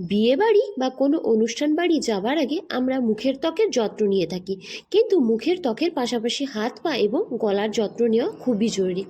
বিয়ে বাড়ি বা কোনো অনুষ্ঠান বাড়ি যাওয়ার আগে আমরা মুখের ত্বকের যত্ন নিয়ে থাকি। কিন্তু মুখের ত্বকের পাশাপাশি হাত পা এবং গলার যত্ন নেওয়া খুবই জরুরি।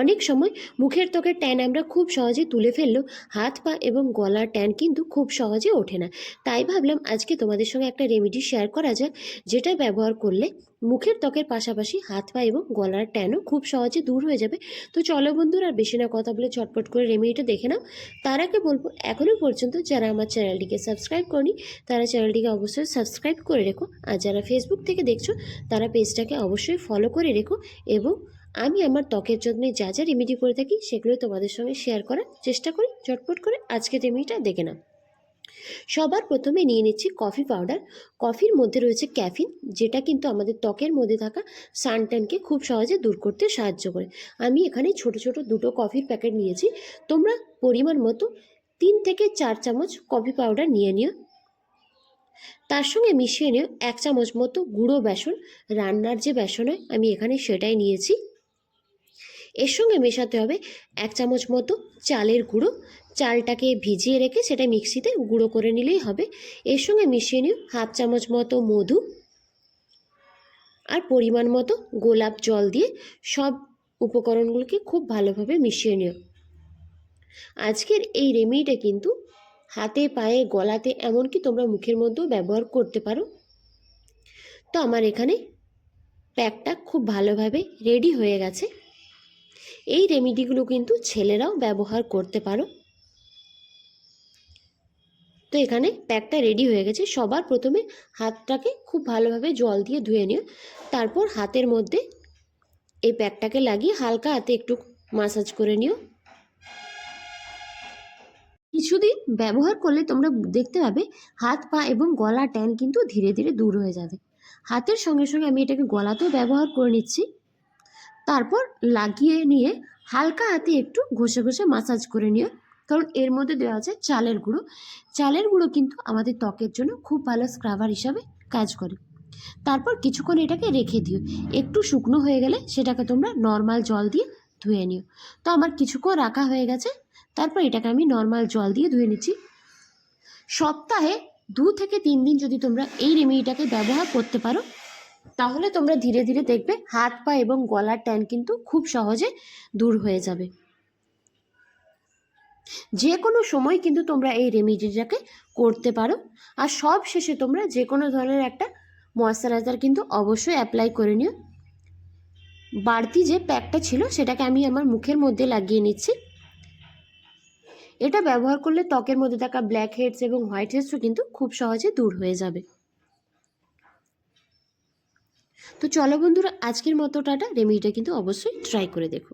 অনেক সময় মুখের ত্বকের ট্যান আমরা খুব সহজে তুলে ফেললেও হাত, পা এবং গলার ট্যান কিন্তু খুব সহজে ওঠে না। তাই ভাবলাম আজকে তোমাদের সঙ্গে একটা রেমেডি শেয়ার করা যাক, যেটা ব্যবহার করলে মুখের ত্বকের পাশাপাশি হাত, পা এবং গলার ট্যানও খুব সহজে দূর হয়ে যাবে। তো চলো বন্ধুরা, আর বেশি না কথা বলে চটপট করে রেমেডিটা দেখে নাও। তার আগে বলব এখনও পর্যন্ত যারা আমার চ্যানেলটিকে সাবস্ক্রাইব করনি, তারা চ্যানেলটিকে অবশ্যই সাবস্ক্রাইব করে রেখো। আর যারা ফেসবুক থেকে দেখছ, তারা পেজটাকে অবশ্যই ফলো করে রেখো এবং আমি আমার ত্বকের যত্নে যা যা রেমেডি করে থাকি সেগুলো তোমাদের সঙ্গে শেয়ার করার চেষ্টা করি, চটপট করে আজকে রেমেডিটা দেখে নাও। সবার প্রথমে নিয়ে নিচ্ছি কফি পাউডার কফির মধ্যে রয়েছে ক্যাফিন যেটা কিন্তু আমাদের ত্বকের মধ্যে থাকা সানট্যানকে খুব সহজে দূর করতে সাহায্য করে। আমি এখানে ছোট ছোট দুটো কফির প্যাকেট নিয়েছি। তোমরা পরিমাণ মতো তিন থেকে চার চামচ কফি পাউডার নিয়ে নিও। তার সঙ্গে মিশিয়ে নিও এক চামচ মতো গুঁড়ো বেসন। রান্নার যে বেসন হয়, আমি এখানে সেটাই নিয়েছি। এর সঙ্গে মেশাতে হবে এক চামচ মতো চালের গুঁড়ো। চালটাকে ভিজিয়ে রেখে সেটা মিক্সিতে গুঁড়ো করে নিলেই হবে। এর সঙ্গে মিশিয়ে নিও হাফ চামচ মতো মধু আর পরিমাণ মতো গোলাপ জল দিয়ে সব উপকরণগুলোকে খুব ভালোভাবে মিশিয়ে নিও। আজকের এই রেমিডিটা কিন্তু হাতে, পায়ে, গলাতে এমনকি তোমরা মুখের মধ্যেও ব্যবহার করতে পারো। তো আমার এখানে প্যাকটা খুব ভালোভাবে রেডি হয়ে গেছে। এই রেমিডিগুলো কিন্তু ছেলেরাও ব্যবহার করতে পারো। তো এখানে প্যাকটা রেডি হয়ে গেছে। সবার প্রথমে হাতটাকে খুব ভালোভাবে জল দিয়ে ধুয়ে নিও। তারপর হাতের মধ্যে এই প্যাকটাকে লাগিয়ে হালকা হাতে একটু মাসাজ করে নিও। কিছুদিন ব্যবহার করলে তোমরা দেখতে পাবে হাত, পা এবং গলা ট্যান কিন্তু ধীরে ধীরে দূর হয়ে যাবে। হাতের সঙ্গে সঙ্গে আমি এটাকে গলাতেও ব্যবহার করে নিচ্ছি। তারপর লাগিয়ে নিয়ে হালকা হাতে একটু ঘষে ঘষে মাসাজ করে নিও। কারণ এর মধ্যে দেওয়া আছে চালের গুঁড়ো। চালের গুঁড়ো কিন্তু আমাদের ত্বকের জন্য খুব ভালো স্ক্রাবার হিসাবে কাজ করে। তারপর কিছুক্ষণ এটাকে রেখে দিও। একটু শুকনো হয়ে গেলে সেটাকে তোমরা নর্মাল জল দিয়ে ধুয়ে নিও। তো আমার কিছুক্ষণ রাখা হয়ে গেছে। তারপর এটাকে আমি নর্মাল জল দিয়ে ধুয়ে নিচ্ছি। সপ্তাহে দু থেকে তিন দিন যদি তোমরা এই রেমেডিটাকে ব্যবহার করতে পারো তাহলে তোমরা ধীরে ধীরে দেখবে হাত পা এবং গলার ট্যান কিন্তু খুব সহজে দূর হয়ে যাবে। যে কোনো সময় কিন্তু তোমরা এই রেমিডিটাকে করতে পারো আর সব শেষে তোমরা যে কোনো ধরনের একটা ময়শ্চারাইজার কিন্তু অবশ্যই অ্যাপ্লাই করে নিও। বাড়তি যে প্যাকটা ছিল সেটাকে আমি আমার মুখের মধ্যে লাগিয়ে নিচ্ছি। এটা ব্যবহার করলে ত্বকের মধ্যে থাকা ব্ল্যাক হেডস এবং হোয়াইট হেডসও কিন্তু খুব সহজে দূর হয়ে যাবে। তো চলো বন্ধুরা আজকের মতো টাটা। রেমেডিটা কিন্তু অবশ্যই ট্রাই করে দেখো।